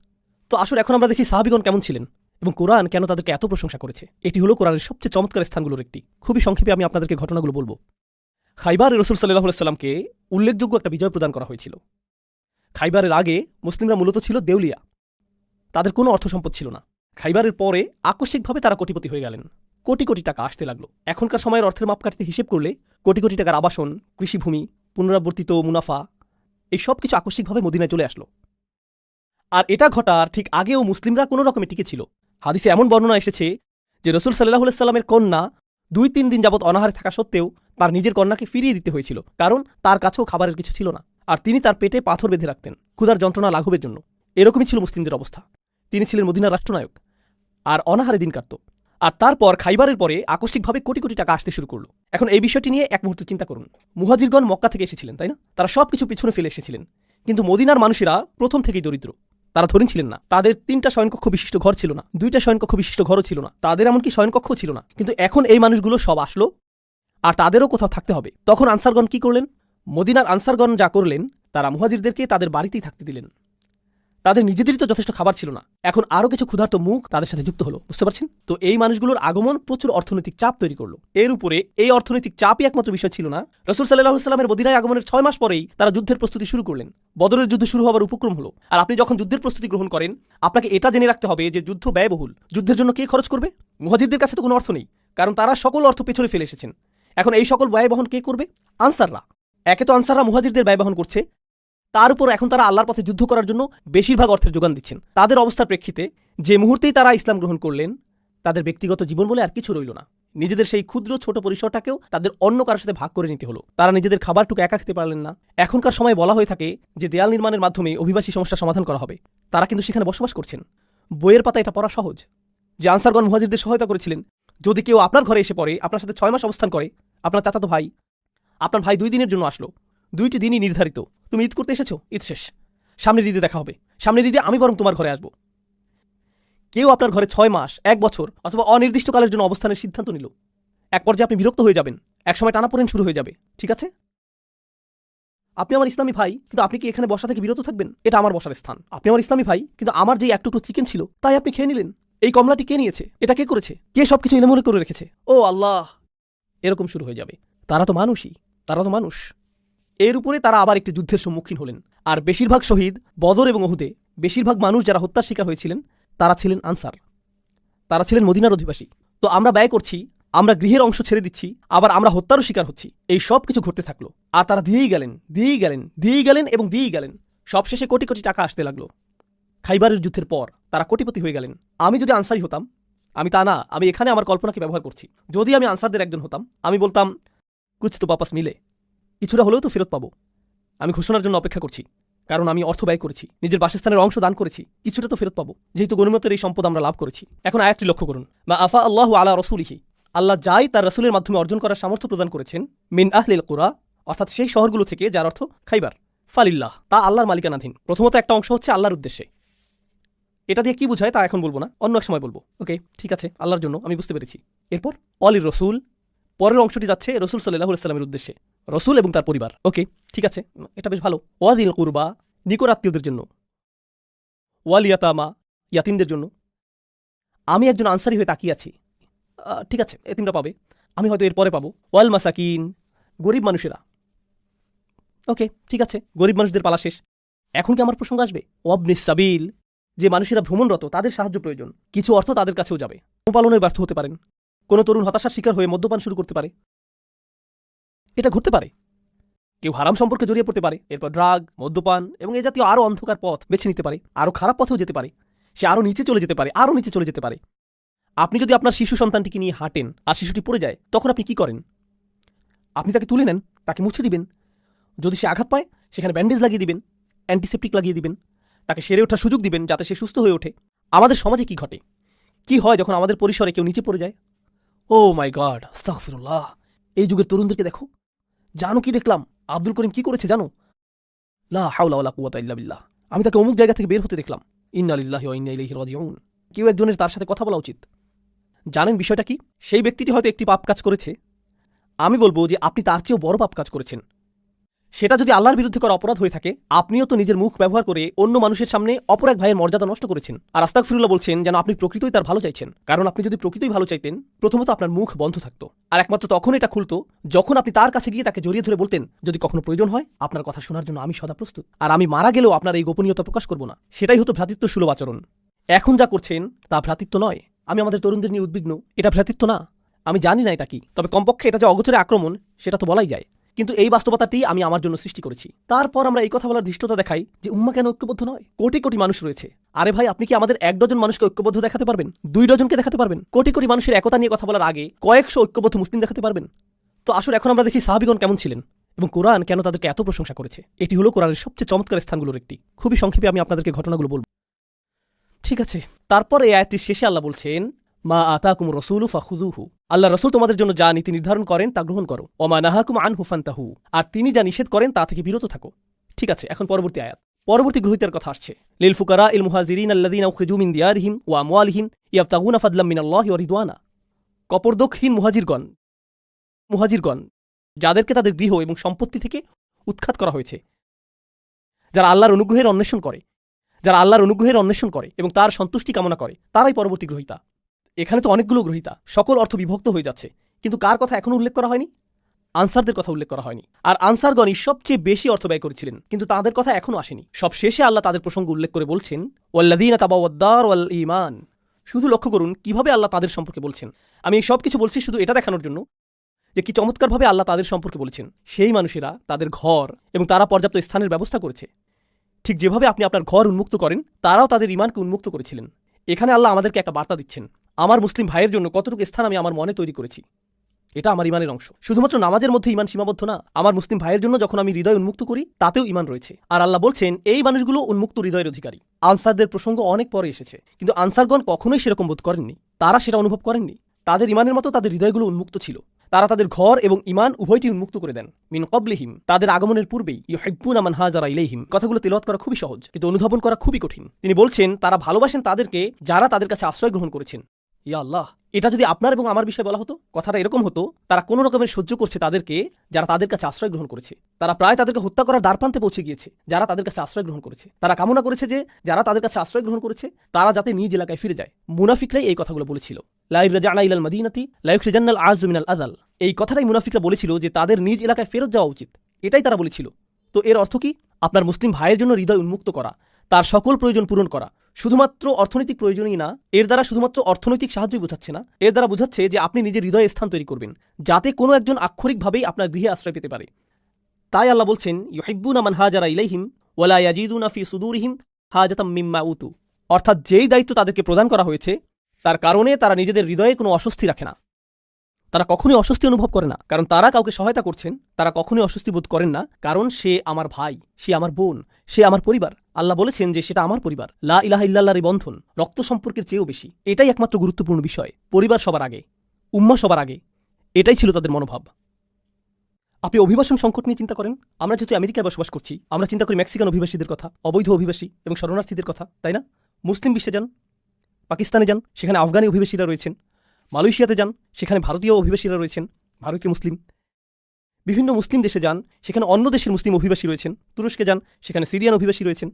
তো আসলে এখন আমরা দেখি সাহাবিগণ কেমন ছিলেন। এবং কোরআন কেন তাদেরকে এত প্রশংসা করেছে? এটি হলো কোরআনের সবচেয়ে চমৎকার স্থানগুলোর একটি। খুবই সংক্ষেপে আমি আপনাদেরকে ঘটনাগুলো বলব। খাইবার রসুল সাল্লাহ সাল্লামকে উল্লেখযোগ্য একটা বিজয় প্রদান করা হয়েছিল। খাইবারের আগে মুসলিমরা মূলত ছিল দেউলিয়া। তাদের কোনো অর্থ সম্পদ ছিল না। খাইবারের পরে আকস্মিকভাবে তারা কোটিপতি হয়ে গেলেন। কোটি কোটি টাকা আসতে লাগল। এখনকার সময়ের অর্থের মাপকাঠিতে হিসেব করলে কোটি কোটি টাকার আবাসন, কৃষিভূমি, পুনরাবর্তিত মুনাফা, এই সব কিছু আকস্মিকভাবে মদিনায় চলে আসলো। আর এটা ঘটার ঠিক আগেও মুসলিমরা কোনো রকমে টিকে ছিল। হাদিসে এমন বর্ণনা এসেছে যে রসুল সাল্লাহ সাল্লামের কন্যা দুই তিন দিন যাবৎ অনাহারে থাকা সত্ত্বেও তার নিজের কন্যাকে ফিরিয়ে দিতে হয়েছিল, কারণ তার কাছেও খাবারের কিছু ছিল না। আর তিনি তার পেটে পাথর বেঁধে রাখতেন। ক্ষুধার যন্ত্রণা লাঘবের জন্য। এরকমই ছিল মুসলিমদের অবস্থা। তিনি ছিলেন মদিনার রাষ্ট্রনায়ক। আর অনাহারে দিন কাটত। আর তারপর খাইবারের পরে আকস্মিকভাবে কোটি কোটি টাকা আসতে শুরু করল। এখন এই বিষয়টি নিয়ে এক মুহূর্ত চিন্তা করুন। মুহাজিরগণ মক্কা থেকে এসেছিলেন, তাই না? তারা সব কিছু পিছনে ফেলে এসেছিলেন। কিন্তু মদিনার মানুষেরা প্রথম থেকেই দরিদ্র। তারা ধরেন ছিলেন না। তাদের তিনটা শয়নকক্ষ বিশিষ্ট ঘর ছিল না। দুইটা শয়নকক্ষ বিশিষ্ট ঘরও ছিল না। তাদের এমনকি শয়নকক্ষও ছিল না। কিন্তু এখন এই মানুষগুলো সব আসলো। আর তাদেরও কোথাও থাকতে হবে। তখন আনসারগণ কি করলেন? মদিনার আনসারগণ যা করলেন, তারা মুহাজিরদেরকে তাদের বাড়িতেই থাকতে দিলেন। তাদের নিজেদেরই তো যথেষ্ট খাবার ছিল না। এখন আরও কিছু ক্ষুধার্ত মুখ তাদের সাথে যুক্ত হলো, বুঝতে পারছেন? তো এই মানুষগুলোর আগমন প্রচুর অর্থনৈতিক চাপ তৈরি করল। এর উপরে এই অর্থনৈতিক চাপই একমাত্র বিষয় ছিল না। রসুল সাল্লাহ সাল্লামের মদিনায় আগমনের ছয় মাস পরেই তারা যুদ্ধের প্রস্তুতি শুরু করলেন। বদরের যুদ্ধ শুরু হওয়ার উপক্রম হলো। আর আপনি যখন যুদ্ধের প্রস্তুতি গ্রহণ করেন, আপনাকে এটা জেনে রাখতে হবে যে যুদ্ধ ব্যয়বহুল। যুদ্ধের জন্য কে খরচ করবে? মুহাজিরদের কাছে তো কোনো অর্থ নেই, কারণ তারা সকল অর্থ পেছনে ফেলে এসেছেন। এখন এই সকল ব্যয় বহন কে করবে? আনসাররা। একে তো আনসাররা মুহাজিরদের ব্যয় বহন করছে তার উপর এখন তারা আল্লাহর পথে যুদ্ধ করার জন্য বেশিরভাগ অর্থের যোগান দিচ্ছেন। তাদের অবস্থার প্রেক্ষিতে যে মুহূর্তেই তারা ইসলাম গ্রহণ করলেন, তাদের ব্যক্তিগত জীবন বলে আর কিছু রইল না। নিজেদের সেই ক্ষুদ্র ছোট পরিসরটাকেও তাদের অন্য কারোর সাথে ভাগ করে নিতে হলো। তারা নিজেদের খাবারটুকু একা খেতে পারলেন না। এখনকার সময় বলা হয়ে থাকে যে দেয়াল নির্মাণের মাধ্যমে অভিবাসী সমস্যার সমাধান করা হবে। তারা কিন্তু সেখানে বসবাস করছেন। বইয়ের পাতা এটা পড়া সহজ। যে আনসারগণ মুহাজিরদের সহায়তা করেছিলেন, যদি কেউ আপনার ঘরে এসে পড়ে, আপনার সাথে ছয় মাস অবস্থান করে, আপনার চাচাতো ভাই, আপনার ভাই দুই দিনের জন্য আসলো দুইটি দিনই নির্ধারিত। তুমি ঈদ করতে এসেছ? ঈদ শেষ। সামনের ঈদে দেখা হবে। সামনের ঈদে আমি বরং তোমার ঘরে আসব। কেউ আপনার ঘরে ছয় মাস, এক বছর অথবা অনির্দিষ্টকালের জন্য অবস্থানের সিদ্ধান্ত নিল। এক পর্যায়ে আপনি বিরক্ত হয়ে যাবেন। একসময় টানাপোড়েন শুরু হয়ে যাবে। ঠিক আছে? আপনি আমার ইসলামী ভাই, কিন্তু আপনি কি এখানে বসা থেকে বিরত থাকবেন? এটা আমার বসার স্থান। আপনি আমার ইসলামী ভাই, কিন্তু আমার যে এক টুকরো চিকেন ছিল, তাই আপনি খেয়ে নিলেন। এই কমলাটি কে নিয়েছে? এটা কে করেছে? কে সবকিছু এলোমেলো করে রেখেছে? ও আল্লাহ! এরকম শুরু হয়ে যাবে। তারা তো মানুষই। তারা তো মানুষ। এর উপরে তারা আবার একটি যুদ্ধের সম্মুখীন হলেন। আর বেশিরভাগ শহীদ বদর এবং ওহুদে বেশিরভাগ মানুষ যারা হত্যার শিকার হয়েছিলেন, তারা ছিলেন আনসার। তারা ছিলেন মদিনার অধিবাসী। তো আমরা ব্যয় করছি, আমরা গৃহের অংশ ছেড়ে দিচ্ছি, আবার আমরা হত্যারও শিকার হচ্ছি। এই সব কিছু ঘটতে থাকল। আর তারা দিয়েই গেলেন দিয়েই গেলেন দিয়েই গেলেন এবং দিয়েই গেলেন। সবশেষে কোটি কোটি টাকা আসতে লাগল। খাইবারের যুদ্ধের পর তারা কোটিপতি হয়ে গেলেন। আমি যদি আনসারি হতাম, আমি তা না, আমি এখানে আমার কল্পনাকে ব্যবহার করছি। যদি আমি আনসারদের একজন হতাম, আমি বলতাম, কুছ তো পাপাস মিলে? কিছুটা হলেও তো ফেরত পাবো। আমি ঘোষণার জন্য অপেক্ষা করছি, কারণ আমি অর্থ ব্যয় করেছি, নিজের বাসস্থানের অংশ দান করেছি, কিছুটা তো ফেরত পাবো। যেহেতু গণিমতের এই সম্পদ আমরা লাভ করেছি। এখন আয়াতটি লক্ষ্য করুন। বা আফা আল্লাহ আলা রসুলিহি, আল্লাহ যাই তার রসুলের মাধ্যমে অর্জন করার সামর্থ্য প্রদান করেছেন, মিন আহলিল কোরা, অর্থাৎ সেই শহরগুলো থেকে যার অর্থ খাইবার, ফালিল্লাহ, তা আল্লাহর মালিকানাধীন। প্রথমত একটা অংশ হচ্ছে আল্লাহর উদ্দেশ্যে। এটা দিয়ে কি বোঝায় তা এখন বলব না, অন্য এক সময় বলব। ওকে, ঠিক আছে, আল্লাহর জন্য, আমি বুঝতে পেরেছি। এরপর, অলির রসুল, পরের অংশটি যাচ্ছে রসুল সাল্লাহ সাল্লামের উদ্দেশ্যে। রসুল এবং তার পরিবার। ওকে, ঠিক আছে, এটা বেশ ভালো। ওয়াদিল কুরবা নিকর আত্মীয়দের জন্য ওয়ালিয়াতামা ইয়াতিমদের জন্য। আমি একজন আনসারি হয়ে তাকিয়ে আছি। ঠিক আছে, এতিমরা পাবে। আমি হয়তো এরপরে পাবো। ওয়াল মাসাকিন, গরিব মানুষেরা। ওকে, ঠিক আছে, গরিব মানুষদের পালা শেষ। এখন কি আমার প্রসঙ্গ আসবে? ওয়াবনিস সাবিল, যে মানুষেরা ভ্রমণরত, তাদের সাহায্য প্রয়োজন। কিছু অর্থ তাদের কাছেও যাবে। পালনের ব্যর্থ হতে পারেন। কোনো তরুণ হতাশার শিকার হয়ে মদ্যপান শুরু করতে পারে। এটা ঘটতে পারে। কেউ হারাম সম্পর্কে জড়িয়ে পড়তে পারে, এরপর ড্রাগ, মদ্যপান এবং এ জাতীয় আরও অন্ধকার পথ বেছে নিতে পারে, আরও খারাপ পথেও যেতে পারে, সে আরও নিচে চলে যেতে পারে, আরও নিচে চলে যেতে পারে। আপনি যদি আপনার শিশু সন্তানটিকে নিয়ে হাঁটেন আর শিশুটি পড়ে যায়, তখন আপনি কি করেন? আপনি তাকে তুলে নেন, তাকে মুছে দিবেন। যদি সে আঘাত পায়, সেখানে ব্যান্ডেজ লাগিয়ে দিবেন, অ্যান্টিসেপ্টিক লাগিয়ে দিবেন, তাকে সেরে ওঠার সুযোগ দিবেন যাতে সে সুস্থ হয়ে ওঠে। আমাদের সমাজে কি ঘটে? কি হয় যখন আমাদের পরিসরে কেউ নিচে পড়ে যায়? ও মাই গড আস্তাগফিরুল্লাহ। এই যুগের তরুণদেরকে দেখো। জানো কি দেখলাম? আব্দুল করিম কি করেছে জানো? লা হাওলা ওয়ালা কুওয়াতা ইল্লা বিল্লাহ। আমি তাকে অমুক জায়গা থেকে বের হতে দেখলাম। ইন্না লিল্লাহি ওয়া ইন্না ইলাইহি রাজিউন। কেউ একজনের তার সাথে কথা বলা উচিত। জানেন বিষয়টা কি? সেই ব্যক্তিটি হয়তো একটি পাপ কাজ করেছে। আমি বলব যে আপনি তার চেয়েও বড় পাপ কাজ করেছেন। সেটা যদি আল্লাহর বিরুদ্ধে করা অপরাধ হয়ে থাকে, আপনিও তো নিজের মুখ ব্যবহার করে অন্য মানুষের সামনে অপর এক ভাইয়ের মর্যাদা নষ্ট করেছেন। আর আস্তাক ফিরুল্লাহ বলছেন যেন আপনি প্রকৃতই তার ভালো চাইছেন কারণ আপনি যদি প্রকৃতই ভালো চাইতেন, প্রথমত আপনার মুখ বন্ধ থাকতো। আর একমাত্র তখন এটা খুলতো, যখন আপনি তার কাছে গিয়ে তাকে জড়িয়ে ধরে বলতেন, যদি কখনো প্রয়োজন হয়, আপনার কথা শোনার জন্য আমি সদা প্রস্তুত। আর আমি মারা গেলেও আপনার এই গোপনীয়তা প্রকাশ করব না। সেটাই হতো ভ্রাতৃত্ব সুলভ আচরণ। এখন যা করছেন, তা ভ্রাতৃত্ব নয়। আমি আমাদের তরুণদের নিয়ে উদ্বিগ্ন। এটা ভ্রাতৃত্ব না। আমি জানি না এটা কি। তবে কমপক্ষে এটা যে অগোচরে আক্রমণ, সেটা তো বলাই যায়। কিন্তু এই বাস্তবতাটি আমি আমার জন্য সৃষ্টি করেছি। তারপর আমরা এই কথা বলার ধৃষ্টতা দেখাই যে উম্মা কেন ঐক্যবদ্ধ নয়? কোটি কোটি মানুষ রয়েছে। আরে ভাই, আপনি কি আমাদের এক ডজন মানুষকে ঐক্যবদ্ধ দেখাতে পারবেন? দুই ডজনকে দেখাতে পারবেন? কোটি কোটি মানুষের একতা নিয়ে কথা বলার আগে কয়েকশো ঐক্যবদ্ধ মুসলিম দেখাতে পারবেন? তো আসলে এখন আমরা দেখি সাহাবিগণ কেমন ছিলেন। এবং কোরআন কেন তাদেরকে এত প্রশংসা করেছে? এটি হলো কোরআনের সবচেয়ে চমৎকার স্থানগুলোর একটি। খুবই সংক্ষেপে আমি আপনাদেরকে ঘটনাগুলো বলব। ঠিক আছে, তারপর এই আয়াতটির শেষে আল্লাহ বলছেন মা আতাকুম রসুলু ফাখুজুহু আল্লাহ রসুল তোমাদের জন্য যা নীতি নির্ধারণ করেন, তা গ্রহণ করো। ওমা নাহাকুম আন হুফান্তাহু আর তিনি যা নিষেধ করেন, তা থেকে বিরত থাকো। ঠিক আছে, এখন পরবর্তী আয়াত। পরবর্তী গ্রহিতের কথা আসছে। লিল ফুকারা ইল মুহাজিরিন আল্লাদিন উখরিজু মিন দিয়ারিহিম ওয়া আমওয়ালিহিম ইয়াবতাগুনা ফাদলাম মিনাল্লাহি ওয়া রিদওয়ানা। কপরদক্ষহীন মুহাজিরগণ মুহাজিরগণ, যাদেরকে তাদের গৃহ এবং সম্পত্তি থেকে উৎখাত করা হয়েছে, যারা আল্লাহর অনুগ্রহের অন্বেষণ করে, যারা আল্লাহর অনুগ্রহের অন্বেষণ করে এবং তার সন্তুষ্টি কামনা করে, তারাই পরবর্তী গ্রহিতা। এখানে তো অনেকগুলো গ্রহিতা, সকল অর্থ বিভক্ত হয়ে যাচ্ছে। কিন্তু কার কথা এখনও উল্লেখ করা হয়নি? আনসারদের কথা উল্লেখ করা হয়নি। আর আনসারগণই সবচেয়ে বেশি অর্থ ব্যয় করেছিলেন, কিন্তু তাদের কথা এখনও আসেনি। সব শেষে আল্লাহ তাদের প্রসঙ্গ উল্লেখ করে বলছেন ওয়াল্লাদিন তাবাওয়াদ্দার ওয়াল ইমান শুধু লক্ষ্য করুন, কীভাবে আল্লাহ তাদের সম্পর্কে বলছেন। আমি এই সব কিছু বলছি শুধু এটা দেখানোর জন্য যে কি চমৎকারভাবে আল্লাহ তাদের সম্পর্কে বলেছেন। সেই মানুষেরা তাদের ঘর এবং তারা পর্যাপ্ত স্থানের ব্যবস্থা করেছে। ঠিক যেভাবে আপনি আপনার ঘর উন্মুক্ত করেন, তারাও তাদের ইমানকে উন্মুক্ত করেছিলেন। এখানে আল্লাহ আমাদেরকে একটা বার্তা দিচ্ছেন। আমার মুসলিম ভাইয়ের জন্য কতটুকু স্থান আমি আমার মনে তৈরি করেছি। এটা আমার ইমানের অংশ। শুধুমাত্র নামাজের মধ্যে ইমান সীমাবদ্ধ না, আমার মুসলিম ভাইয়ের জন্য যখন আমি হৃদয় উন্মুক্ত করি, তাতেও ইমান রয়েছে। আর আল্লাহ বলছেন, এই মানুষগুলো উন্মুক্ত হৃদয়ের অধিকারী। আনসারদের প্রসঙ্গ অনেক পরে এসেছে, কিন্তু আনসারগণ কখনোই সেরকম বোধ করেননি। তারা সেটা অনুভব করেননি। তাদের ইমানের মতো তাদের হৃদয়গুলো উন্মুক্ত ছিল। তারা তাদের ঘর এবং ইমান উভয়টি উন্মুক্ত করে দেন। মিন কবলিহিম তাদের আগমনের পূর্বেই, ইউহিব্বুন আমান হাজারা ইলেহিম কথাগুলো তেলাওয়াত করা খুবই সহজ, কিন্তু অনুধাবন করা খুবই কঠিন। তিনি বলছেন, তারা ভালোবাসেন তাদেরকে যারা তাদের কাছে আশ্রয় গ্রহণ করেছেন। ইয়া আল্লাহ, এটা যদি আপনার এবং আমার বিষয়ে বলা হতো, কথাটা এরকম হতো, তারা কোনো রকমের সহ্য করছে তাদেরকে, যারা তাদের কাছে আশ্রয় গ্রহণ করেছে। তারা প্রায় তাদেরকে হত্যা করার দ্বারপ্রান্তে পৌঁছে গিয়েছে, যারা তাদের কাছে আশ্রয় গ্রহণ করেছে। তারা কামনা করেছে যে, যারা তাদের কাছে আশ্রয় গ্রহণ করেছে, তারা যাতে নিজ এলাকায় ফিরে যায়। মুনাফিকরাই এই কথাগুলো বলেছিল। লাইর রাজা ইলাল মদিনাতি লাইফ রিজান্নাল আজ মিনাল আদাল এই কথাটাই মুনাফিকরা বলেছিল যে, তাদের নিজ এলাকায় ফেরত যাওয়া উচিত। এটাই তারা বলেছিল। তো এর অর্থ কি? আপনার মুসলিম ভাইয়ের জন্য হৃদয় উন্মুক্ত করা, তার সকল প্রয়োজন পূরণ করা। শুধুমাত্র অর্থনৈতিক প্রয়োজনই না, এর দ্বারা শুধুমাত্র অর্থনৈতিক সাহায্যই বোঝাচ্ছে না। এর দ্বারা বোঝাচ্ছে যে আপনি নিজের হৃদয়ে স্থান তৈরি করবেন, যাতে কোনো একজন আক্ষরিকভাবেই আপনার গৃহে আশ্রয় পেতে পারে। তাই আল্লাহ বলছেন, ইউহিব্বুন আমান হাজারা ইলাইহিম ওয়ালা ইয়াজিদুনা ফি সুদুরিহিম হাজাতাম মিম্মা উতু। অর্থাৎ যেই দায়িত্ব তাদেরকে প্রদান করা হয়েছে, তার কারণে তারা নিজেদের হৃদয়ে কোনো অস্বস্তি রাখে না। তারা কখনোই অস্বস্তি অনুভব করে না, কারণ তারা কাউকে সহায়তা করছেন, তারা কখনোই অস্বস্তি বোধ করেন না, কারণ সে আমার ভাই, সে আমার বোন, সে আমার পরিবার। আল্লাহ বলেছেন যে সেটা আমার পরিবার। লা ইলাহা ইল্লাল্লাহর বন্ধন রক্ত সম্পর্কের চেয়েও বেশি। এটাই একমাত্র গুরুত্বপূর্ণ বিষয়। পরিবার সবার আগে, উম্মা সবার আগে। এটাই ছিল তাদের মনোভাব। আপনি অভিবাসন সংকট নিয়ে চিন্তা করেন? আমরা যেহেতু আমেরিকায় বসবাস করছি, আমরা চিন্তা করি মেক্সিকান অভিবাসীদের কথা, অবৈধ অভিবাসী এবং শরণার্থীদের কথা, তাই না? মুসলিম বিশ্বে যান, পাকিস্তানে যান, সেখানে আফগানি অভিবাসীরা রয়েছেন, মালয়েশিয়াতে যান, সেখানে ভারতীয় অভিবাসীরা রয়েছেন, ভারতীয় মুসলিম। বিভিন্ন মুসলিম দেশে যান, সেখানে অন্য দেশের মুসলিম অভিবাসী রয়েছেন, তুরস্কে যান, সেখানে সিরিয়ান অভিবাসী রয়েছেন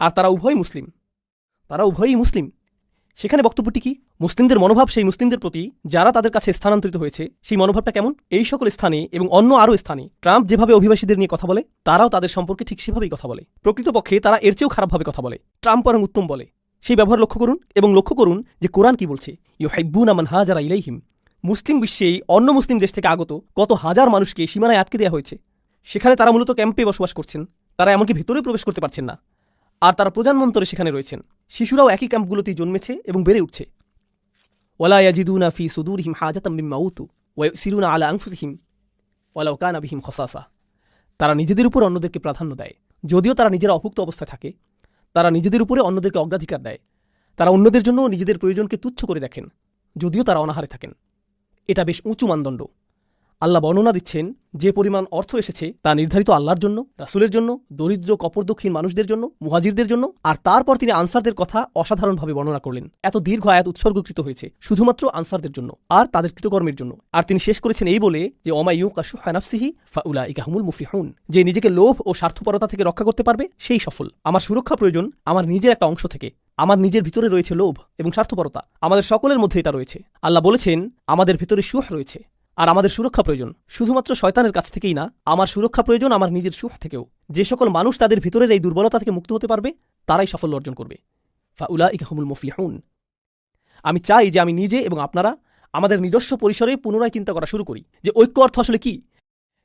আর তারা উভয়ই মুসলিম। তারা উভয়ই মুসলিম। সেখানে বক্তব্যটি কি? মুসলিমদের মনোভাব সেই মুসলিমদের প্রতি যারা তাদের কাছে স্থানান্তরিত হয়েছে, সেই মনোভাবটা কেমন? এই সকল স্থানে এবং অন্য আরও স্থানে ট্রাম্প যেভাবে অভিবাসীদের নিয়ে কথা বলে, তারাও তাদের সম্পর্কে ঠিক সেভাবেই কথা বলে। প্রকৃতপক্ষে তারা এর চেয়েও খারাপভাবে কথা বলে। ট্রাম্প বরং উত্তম বলে। সেই ব্যবহার লক্ষ্য করুন এবং লক্ষ্য করুন যে কোরআন কি বলছে। ইউ হাইব্বুন আমান হাজারা ইলাইহিম। মুসলিম বিশ্বেই অন্য মুসলিম দেশ থেকে আগত কত হাজার মানুষকে সীমানায় আটকে দেওয়া হয়েছে। সেখানে তারা মূলত ক্যাম্পে বসবাস করছেন। তারা এমনকি ভেতরে প্রবেশ করতে পারছেন না। আর তারা প্রজন্মান্তরে সেখানে রয়েছেন। শিশুরাও একই ক্যাম্পগুলোতেই জন্মেছে এবং বেড়ে উঠছে। ওয়ালা ইয়াজিদুনা ফি সুদুরহিম হাজাতাম মিম্মা উতু ওয়াইসিরুনা আলা আনফুসিহিম ওয়ালাউ কানা বিহিম খসাসা। তারা নিজেদের উপর অন্যদেরকে প্রাধান্য দেয়। যদিও তারা নিজেরা অভুক্ত অবস্থায় থাকে, তারা নিজেদের উপরে অন্যদেরকে অগ্রাধিকার দেয়। তারা অন্যদের জন্য নিজেদের প্রয়োজনকে তুচ্ছ করে দেখেন, যদিও তারা অনাহারে থাকেন। এটা বেশ উঁচু মানদণ্ড। আল্লাহ বর্ণনা দিচ্ছেন যে পরিমাণ অর্থ এসেছে তা নির্ধারিত আল্লাহর জন্য, রাসুলের জন্য, দরিদ্র, কপরদক্ষিণ মানুষদের জন্য, মুহাজিরদের জন্য, আর তারপর তিনি আনসারদের কথা অসাধারণভাবে বর্ণনা করলেন। এত দীর্ঘ আয়াত উৎসর্গকৃত হয়েছে শুধুমাত্র আনসারদের জন্য, আর তাদের কৃতকর্মের জন্য। আর তিনি শেষ করেছেন এই বলে যে অমা ইউ কাশু হানাফসিহি ফাউলা ইকাহুমুল মুফিহুন যে নিজেকে লোভ ও স্বার্থপরতা থেকে রক্ষা করতে পারবে, সেই সফল। আমার সুরক্ষা প্রয়োজন আমার নিজের একটা অংশ থেকে। আমার নিজের ভিতরে রয়েছে লোভ এবং স্বার্থপরতা। আমাদের সকলের মধ্যে এটা রয়েছে। আল্লাহ বলেছেন, আমাদের ভিতরে সুখ রয়েছে। আর আমাদের সুরক্ষা প্রয়োজন। শুধুমাত্র শয়তানের কাছ থেকেই না, আমার সুরক্ষা প্রয়োজন আমার নিজের সুখ থেকেও। যে সকল মানুষ তাদের ভিতরের এই দুর্বলতা থেকে মুক্ত হতে পারবে, তারাই সাফল্য অর্জন করবে। ফাউলা ইকাহুমুল মুফলিহুন। আমি চাই যে আমি নিজে এবং আপনারা আমাদের নিজস্ব পরিসরে পুনরায় চিন্তা করা শুরু করি যে ঐক্য অর্থ আসলে কি?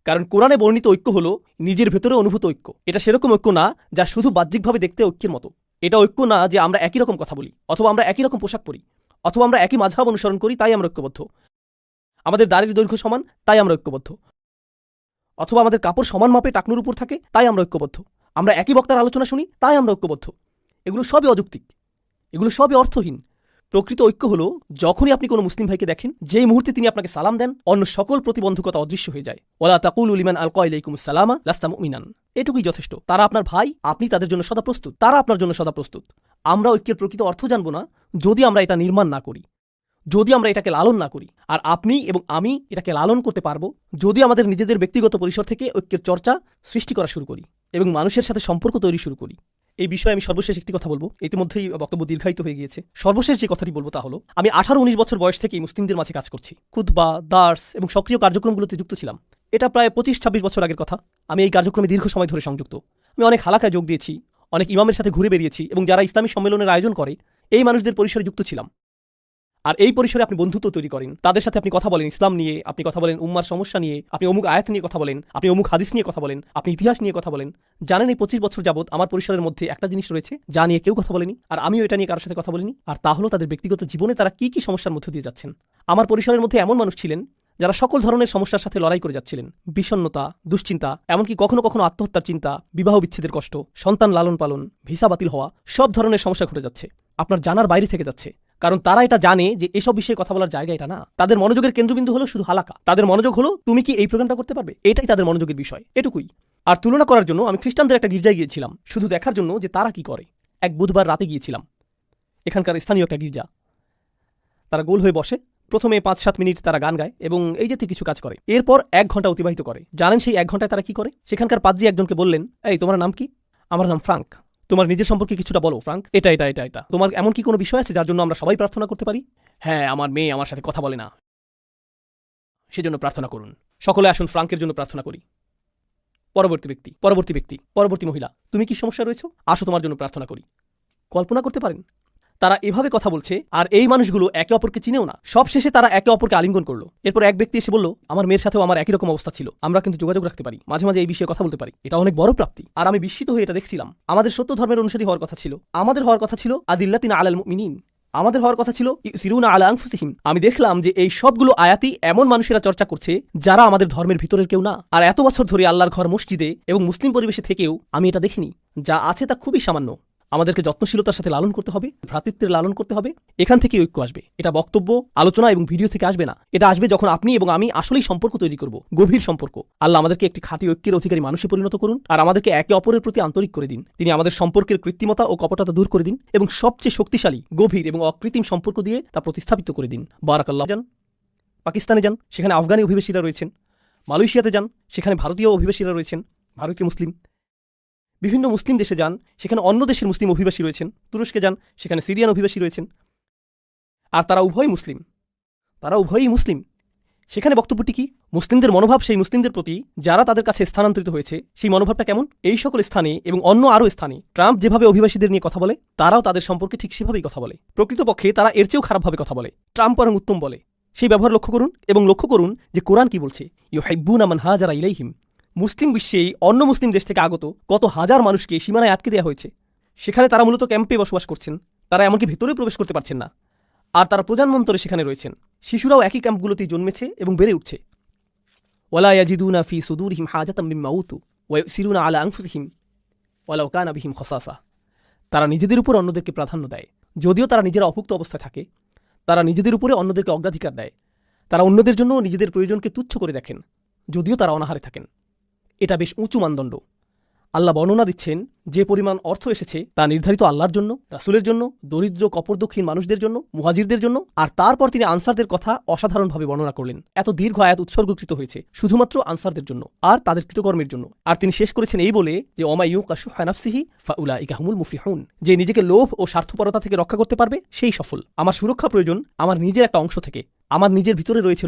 কারণ কোরআনে বর্ণিত ঐক্য হলো নিজের ভেতরে অনুভূত ঐক্য। এটা সেরকম ঐক্য না যা শুধু বাহ্যিকভাবে দেখতে ঐক্যের মতো। এটা ঐক্য না যে আমরা একই রকম কথা বলি, অথবা আমরা একই রকম পোশাক পরি, অথবা আমরা একই মাঝহাব অনুসরণ করি, তাই আমরা ঐক্যবদ্ধ। আমাদের দাড়ির দৈর্ঘ্য সমান, তাই আমরা ঐক্যবদ্ধ। অথবা আমাদের কাপড় সমান মাপে টাকনুর উপর থাকে, তাই আমরা ঐক্যবদ্ধ। আমরা একই বক্তার আলোচনা শুনি, তাই আমরা ঐক্যবদ্ধ। এগুলো সবই অযৌক্তিক। এগুলো সবই অর্থহীন। প্রকৃত ঐক্য হলো, যখনই আপনি কোনো মুসলিম ভাইকে দেখেন, যেই মুহূর্তে তিনি আপনাকে সালাম দেন, অন্য সকল প্রতিবন্ধকতা অদৃশ্য হয়ে যায়। ওলা তাকুল উলিমান আল কয়লাইকুম সালামা লাস্তাম মিনান এটুকুই যথেষ্ট। তারা আপনার ভাই, আপনি তাদের জন্য সদা প্রস্তুত তারা আপনার জন্য সদা প্রস্তুত আমরা ঐক্যের প্রকৃত অর্থ জানব না, যদি আমরা এটা নির্মাণ না করি। যদি আমরা এটাকে লালন না করি, আর আপনি এবং আমি এটাকে লালন করতে পারব, যদি আমাদের নিজেদের ব্যক্তিগত পরিসর থেকে ঐক্যের চর্চা সৃষ্টি করা শুরু করি এবং মানুষের সাথে সম্পর্ক তৈরি শুরু করি। এই বিষয়ে আমি সর্বশেষ একটি কথা বলব। ইতিমধ্যেই বক্তব্য দীর্ঘায়িত হয়ে গিয়েছে। সর্বশেষ যে কথাটি বলব তা হলো, আমি আঠারো উনিশ বছর বয়স থেকেই মুসলিমদের মাঝে কাজ করছি। খুতবা, দার্স এবং সক্রিয় কার্যক্রমগুলোতে যুক্ত ছিলাম। এটা প্রায় পঁচিশ, ছাব্বিশ বছর আগের কথা। আমি এই কার্যক্রমে দীর্ঘ সময় ধরে সংযুক্ত। আমি অনেক হালাকায় যোগ দিয়েছি, অনেক ইমামের সাথে ঘুরে বেরিয়েছি এবং যারা ইসলামী সম্মেলনের আয়োজন করে, এই মানুষদের পরিসরে যুক্ত ছিলাম। আর এই পরিসরে আপনি বন্ধুত্ব তৈরি করেন। তাদের সাথে আপনি কথা বলেন ইসলাম নিয়ে, আপনি কথা বলেন উম্মার সমস্যা নিয়ে, আপনি অমুক আয়াত নিয়ে কথা বলেন, আপনি অমুক হাদিস নিয়ে কথা বলেন, আপনি ইতিহাস নিয়ে কথা বলেন। জানেন এই পঁচিশ বছর যাবৎ আমার পরিসরের মধ্যে একটা জিনিস রয়েছে যা নিয়ে কেউ কথা বলেনি, আর আমিও এটা নিয়ে কারোর সাথে কথা বলিনি, আর তা হলো তাদের ব্যক্তিগত জীবনে তারা কি কি সমস্যার মধ্যে দিয়ে যাচ্ছেন। আমার পরিসরের মধ্যে এমন মানুষ ছিলেন যারা সকল ধরনের সমস্যার সাথে লড়াই করে যাচ্ছিলেন। বিষণ্নতা দুশ্চিন্তা, এমনকি কখনো কখনো আত্মহত্যার চিন্তা, বিবাহ বিচ্ছেদের কষ্ট, সন্তান লালন পালন, ভিসা বাতিল হওয়া, সব ধরনের সমস্যা ঘটে যাচ্ছে। আপনার জানার বাইরে থেকে যাচ্ছে। কারণ তারা এটা জানে যে এসব বিষয়ে কথা বলার জায়গা এটা না। তাদের মনোযোগের কেন্দ্রবিন্দু হলো শুধু হালাকা। তাদের মনোযোগ হলো, তুমি কি এই প্রোগ্রামটা করতে পারবে? এটাই তাদের মনোযোগের বিষয়, এটুকুই। আর তুলনা করার জন্য আমি খ্রিস্টানদের একটা গির্জায় গিয়েছিলাম, শুধু দেখার জন্য যে তারা কি করে। এক বুধবার রাতে গিয়েছিলাম। এখানকার স্থানীয় একটা গির্জা। তারা গোল হয়ে বসে, প্রথমে পাঁচ সাত মিনিট তারা গান গায় এবং এই জাতীয় কিছু কাজ করে। এরপর এক ঘণ্টা অতিবাহিত করে। জানেন সেই এক ঘন্টায় তারা কি করে? সেখানকার পাদ্রি একজনকে বললেন, এই, তোমার নাম কি? আমার নাম ফ্রাঙ্ক। তোমার নিজের সম্পর্কে কিছুটা বলো ফ্রাঙ্ক। এটা এটা এটা এটা। তোমার এমন কি কোনো বিষয় আছে যার জন্য আমরা সবাই প্রার্থনা করতে পারি? হ্যাঁ আমার মেয়ে আমার সাথে কথা বলে না। সেজন্য প্রার্থনা করুন। সকলে আসুন ফ্রাঙ্কের জন্য প্রার্থনা করি। পরবর্তী ব্যক্তি পরবর্তী ব্যক্তি পরবর্তী মহিলা তুমি কি সমস্যা রয়েছে? আসো তোমার জন্য প্রার্থনা করি। কল্পনা করতে পারেন? তারা এভাবে কথা বলছে, আর এই মানুষগুলো একে অপরকে চিনেও না। সব শেষে তারা একে অপরকে আলিঙ্গন করল। এরপর এক ব্যক্তি এসে বলল, আমার মেয়ের সাথেও আমার একই রকম অবস্থা ছিল। আমরা কিন্তু যোগাযোগ রাখতে পারি। মাঝে মাঝে এই বিষয়ে কথা বলতে পারি। এটা অনেক বড় প্রাপ্তি। আর আমি বিস্মিত হয়ে এটা দেখছিলাম। আমাদের সত্য ধর্মের অনুসারী হওয়ার কথা ছিল। আমাদের হওয়ার কথা ছিল, আদিল্লাতিন আলাল মিনিন আমাদের হওয়ার কথা ছিল সিরুনা আলা আংফুসিহিম আমি দেখলাম যে এই সবগুলো আয়াতি এমন মানুষেরা চর্চা করছে, যারা আমাদের ধর্মের ভিতরের কেউ না। আর এত বছর ধরে আল্লাহর ঘর মসজিদে এবং মুসলিম পরিবেশে থেকেও আমি এটা দেখিনি। যা আছে তা খুবই সামান্য। আমাদেরকে যত্নশীলতার সাথে লালন করতে হবে, ভ্রাতৃত্বের লালন করতে হবে। এখান থেকে ঐক্য আসবে। এটা বক্তব্য, আলোচনা এবং ভিডিও থেকে আসবে না। এটা আসবে যখন আপনি এবং আমি আসলেই সম্পর্ক তৈরি করব, গভীর সম্পর্ক। আল্লাহ আমাদেরকে একটি খাঁটি ঐক্যের অধিকারী মানুষে পরিণত করুন আর আমাদেরকে একে অপরের প্রতি আন্তরিক করে দিন। তিনি আমাদের সম্পর্কের কৃত্রিমতা ও কপটতা দূর করে দিন এবং সবচেয়ে শক্তিশালী, গভীর এবং অকৃত্রিম সম্পর্ক দিয়ে তা প্রতিস্থাপিত করে দিন। বারাকাল্লাহ যান, পাকিস্তানে যান, সেখানে আফগানি অভিবাসীরা রয়েছেন। মালয়েশিয়াতে যান, সেখানে ভারতীয় অভিবাসীরা রয়েছেন, ভারতীয় মুসলিম। বিভিন্ন মুসলিম দেশে যান, সেখানে অন্য দেশের মুসলিম অভিবাসী রয়েছেন। তুরস্কে যান, সেখানে সিরিয়ান অভিবাসী রয়েছেন। আর তারা উভয়ই মুসলিম। তারা উভয়ই মুসলিম। সেখানে বক্তব্যটি কি? মুসলিমদের মনোভাব, সেই মুসলিমদের প্রতি যারা তাদের কাছে স্থানান্তরিত হয়েছে, সেই মনোভাবটা কেমন? এই সকল স্থানে এবং অন্য আরও স্থানে ট্রাম্প যেভাবে অভিবাসীদের নিয়ে কথা বলে, তারাও তাদের সম্পর্কে ঠিক সেভাবেই কথা বলে। প্রকৃতপক্ষে তারা এর চেয়েও খারাপভাবে কথা বলে। ট্রাম্প বরং উত্তম বলে। সেই ব্যবহার লক্ষ্য করুন এবং লক্ষ্য করুন যে কোরআন কি বলছে। ইউ হাইব্বুন আমান হাজারা ইলাইহিম। মুসলিম বিশ্বেই অন্য মুসলিম দেশ থেকে আগত কত হাজার মানুষকে সীমানায় আটকে দেওয়া হয়েছে। সেখানে তারা মূলত ক্যাম্পে বসবাস করছেন। তারা এমনকি ভেতরে প্রবেশ করতে পারছেন না। আর তারা প্রধানমন্ত্রী সেখানে রয়েছেন। শিশুরাও একই ক্যাম্পগুলোতেই জন্মেছে এবং বেড়ে উঠছে। ইয়াজিদুনা ফি আলা আনফুসিহিম ওয়ালাউ কানা বিহিম খসাসা। তারা নিজেদের উপর অন্যদেরকে প্রাধান্য দেয়। যদিও তারা নিজেরা অভুক্ত অবস্থায় থাকে, তারা নিজেদের উপরে অন্যদেরকে অগ্রাধিকার দেয়। তারা অন্যদের জন্য নিজেদের প্রয়োজনকে তুচ্ছ করে দেখেন। যদিও তারা অনাহারে থাকেন। এটা বেশ উঁচু মানদণ্ড। আল্লাহ বর্ণনা দিচ্ছেন, যে পরিমাণ অর্থ এসেছে তা নির্ধারিত আল্লাহর জন্য, রাসুলের জন্য, দরিদ্র কপরদক্ষিণ মানুষদের জন্য, মুহাজিরদের জন্য, আর তারপর তিনি আনসারদের কথা অসাধারণভাবে বর্ণনা করলেন। এত দীর্ঘ আয়াত উৎসর্গকৃত হয়েছে, শুধুমাত্র আনসারদের জন্য, আর তাদের কৃতকর্মের জন্য। আর তিনি শেষ করেছেন এই বলে যে অমায়ু কাশু হানাফসিহি ফাউলা ইকাহুমুল মুফিহুন যে নিজেকে লোভ ও স্বার্থপরতা থেকে রক্ষা করতে পারবে, সেই সফল। আমার সুরক্ষা প্রয়োজন আমার নিজের একটা অংশ থেকে। আমার নিজের ভিতরে রয়েছে